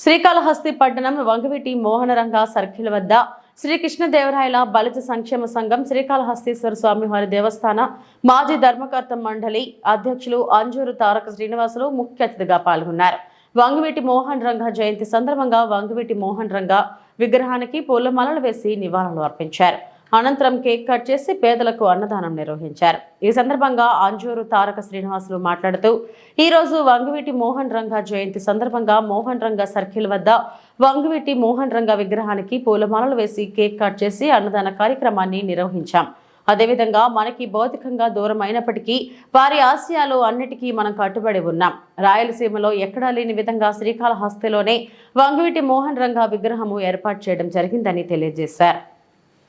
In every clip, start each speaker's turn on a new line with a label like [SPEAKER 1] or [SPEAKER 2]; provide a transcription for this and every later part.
[SPEAKER 1] శ్రీకాళహస్తి పట్టణం వంగవీటి మోహనరంగ సర్కిల్ వద్ద శ్రీకృష్ణదేవరాయల బలిత సంక్షేమ సంఘం శ్రీకాళహస్తీశ్వర స్వామివారి దేవస్థాన మాజీ ధర్మకర్త మండలి అధ్యక్షులు అంజూరు తారక శ్రీనివాసులు ముఖ్య అతిథిగా పాల్గొన్నారు. వంగవీటి మోహన్ రంగ జయంతి సందర్భంగా వంగవీటి మోహన్ రంగ విగ్రహానికి పూలమాలలు వేసి నివాళులు అర్పించారు. అనంతరం కేక్ కట్ చేసి పేదలకు అన్నదానం నిర్వహించారు. ఈ సందర్భంగా ఆంజూరు తారక శ్రీనివాసులు మాట్లాడుతూ ఈరోజు వంగవీటి మోహన్ రంగ జయంతి సందర్భంగా మోహన్ రంగ సర్కిల్ వద్ద వంగవీటి మోహన్ రంగ విగ్రహానికి పూలమాలలు వేసి కేక్ కట్ చేసి అన్నదాన కార్యక్రమాన్ని నిర్వహించాం. అదేవిధంగా మనకి భౌతికంగా దూరం అయినప్పటికీ వారి ఆశయాలు అన్నిటికీ మనం కట్టుబడి ఉన్నాం. రాయలసీమలో ఎక్కడా లేని విధంగా శ్రీకాళహస్తిలోనే వంగవీటి మోహన్ రంగ విగ్రహము ఏర్పాటు చేయడం జరిగిందని తెలియజేశారు.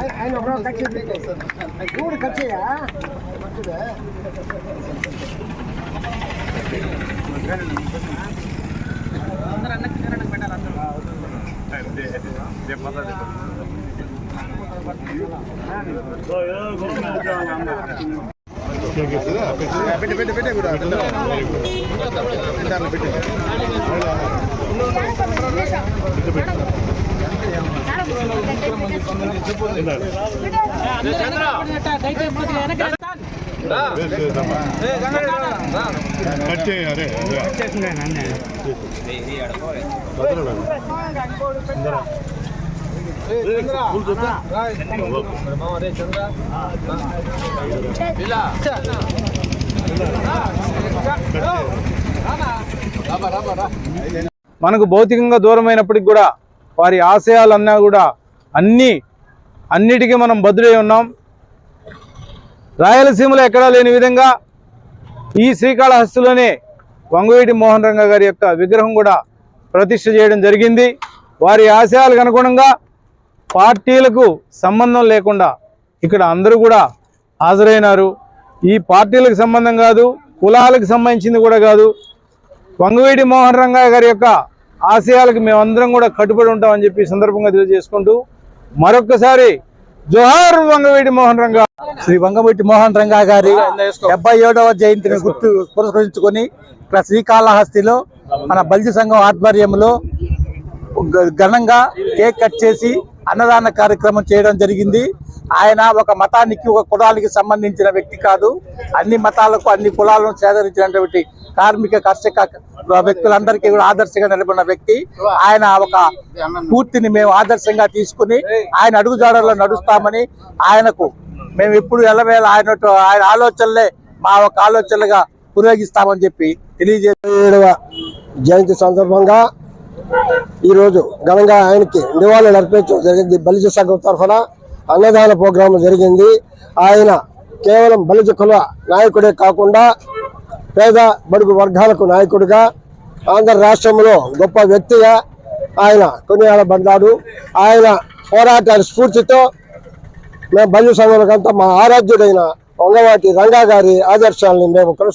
[SPEAKER 2] ఆయన ఒకరో కచ్చి మూడు కచ్చియా
[SPEAKER 3] పెట్టి పెట్టి పెట్టి కూడా పెట్టాలి పెట్టి కట్ చేయాలి
[SPEAKER 4] మనకు భౌతికంగా దూరమైనప్పటికి కూడా వారి ఆశయాలన్నా కూడా అన్నీ అన్నిటికీ మనం బదులై ఉన్నాం. రాయలసీమలో ఎక్కడా లేని విధంగా ఈ శ్రీకాళహస్తిలోనే వంగవేటి మోహన్ రంగ గారి యొక్క విగ్రహం కూడా ప్రతిష్ఠ చేయడం జరిగింది. వారి ఆశయాలకు అనుగుణంగా పార్టీలకు సంబంధం లేకుండా ఇక్కడ అందరూ కూడా హాజరైనారు. ఈ పార్టీలకు సంబంధం కాదు కులాలకు సంబంధించింది కూడా కాదు. వంగవేటి మోహన్ రంగా గారి యొక్క ఆశయాలకు మేమందరం కూడా కట్టుబడి ఉంటామని చెప్పి సందర్భంగా తెలియజేసుకుంటూ మరొక్కసారి జోహార్ వంగవీటి మోహన్ రంగా
[SPEAKER 2] శ్రీ వంగవీటి మోహన్ రంగా గారి డెబ్బై ఏడవ జయంతిని గుర్తు పురస్కరించుకొని ఇక్కడ శ్రీకాళహస్తిలో మన బలిజ సంఘం ఆధ్వర్యంలో ఘనంగా కేక్ కట్ చేసి అన్నదాన కార్యక్రమం చేయడం జరిగింది. ఆయన ఒక మతానికి ఒక కులానికి సంబంధించిన వ్యక్తి కాదు. అన్ని మతాలకు అన్ని కులాలను సేకరించినటువంటి కార్మిక కర్షక వ్యక్తులందరికీ కూడా ఆదర్శంగా నిలబడిన వ్యక్తి. ఆయన ఒక పూర్తిని మేము ఆదర్శంగా తీసుకుని ఆయన అడుగుజాడల్లో నడుస్తామని ఆయనకు మేము ఎప్పుడు ఎలవేళ ఆయన ఆయన ఆలోచనలే మా ఒక ఆలోచనలుగా ఉపయోగిస్తామని చెప్పి
[SPEAKER 5] తెలియజేయడవ జయంతి సందర్భంగా ఈరోజు ఘనంగా ఆయనకి నివాళులు అర్పించడం జరిగింది. బలిజ సంఘం తరఫున అన్నదాన ప్రోగ్రాం జరిగింది. ఆయన కేవలం బలిజ కుల నాయకుడే కాకుండా పేద బడుగు వర్గాలకు నాయకుడిగా ఆంధ్ర రాష్ట్రంలో గొప్ప వ్యక్తిగా ఆయన కొనియాడబడ్డాడు ఆయన పోరాటాల స్ఫూర్తితో మేము బలిజ సంఘాలకంతా మా ఆరాధ్యుడైన వంగవాటి రంగా గారి ఆదర్శాలని మేము కొనసా